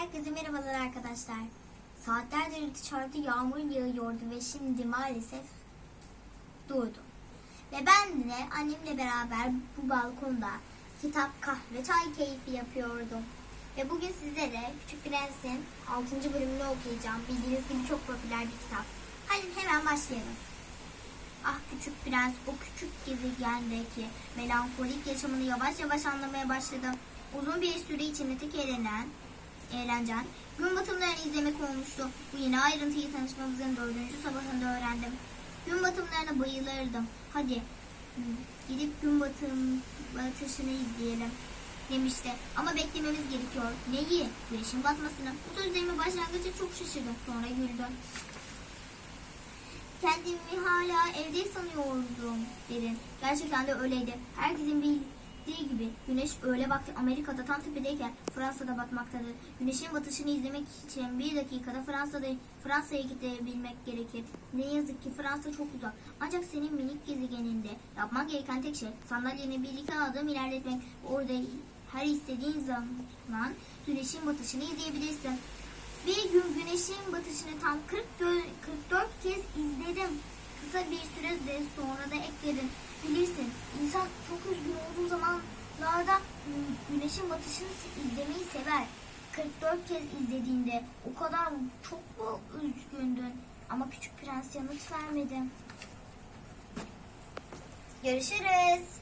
Herkese merhabalar arkadaşlar. Saatlerdir dışarıda yağmur yağıyordu ve şimdi maalesef durdu. Ve ben de annemle beraber bu balkonda kitap, kahve, çay keyfi yapıyordum. Ve bugün sizlere Küçük Prens'in 6. bölümünü okuyacağım. Bildiğiniz gibi çok popüler bir kitap. Hadi hemen başlayalım. Ah küçük prens o küçük gezegendeki melankolik yaşamını yavaş yavaş anlamaya başladı. Uzun bir süre içinde tek eğlenen, eğlencen gün batımlarını izlemek olmuştu. Bu yeni ayrıntıyı tanışmamızın dördüncü sabahında öğrendim. Gün batımlarına bayılırdım. Hadi hmm, gidip gün batım, batışını izleyelim demişti. Ama beklememiz gerekiyor. Neyi? Güneşin batmasını. Bu sözlerimi başlangıçta çok şaşırdım. Sonra güldüm. Kendimi hala evde sanıyordum derin. Gerçekten de öyleydi. Herkesin bildiği gibi güneş öğle vakti Amerika'da tam tepedeyken Fransa'da batmaktadır. Güneşin batışını izlemek için bir dakikada Fransa'da Fransa'ya gidebilmek gerekir. Ne yazık ki Fransa çok uzak. Ancak senin minik gezegeninde yapman gereken tek şey sandalyeni bir iki adım ilerletmek. Orada her istediğin zaman güneşin batışını izleyebilirsin. Bir gün güneşin batışını tam 40 gö- 44 kez izledim. Kısa bir süre de sonra da ekledim. Bilirsin insan çok üzgün olduğu zamanlarda güneşin batışını izlemeyi sever. 44 kez izlediğinde o kadar çok mu üzgündün? Ama küçük prens yanıt vermedi. Görüşürüz.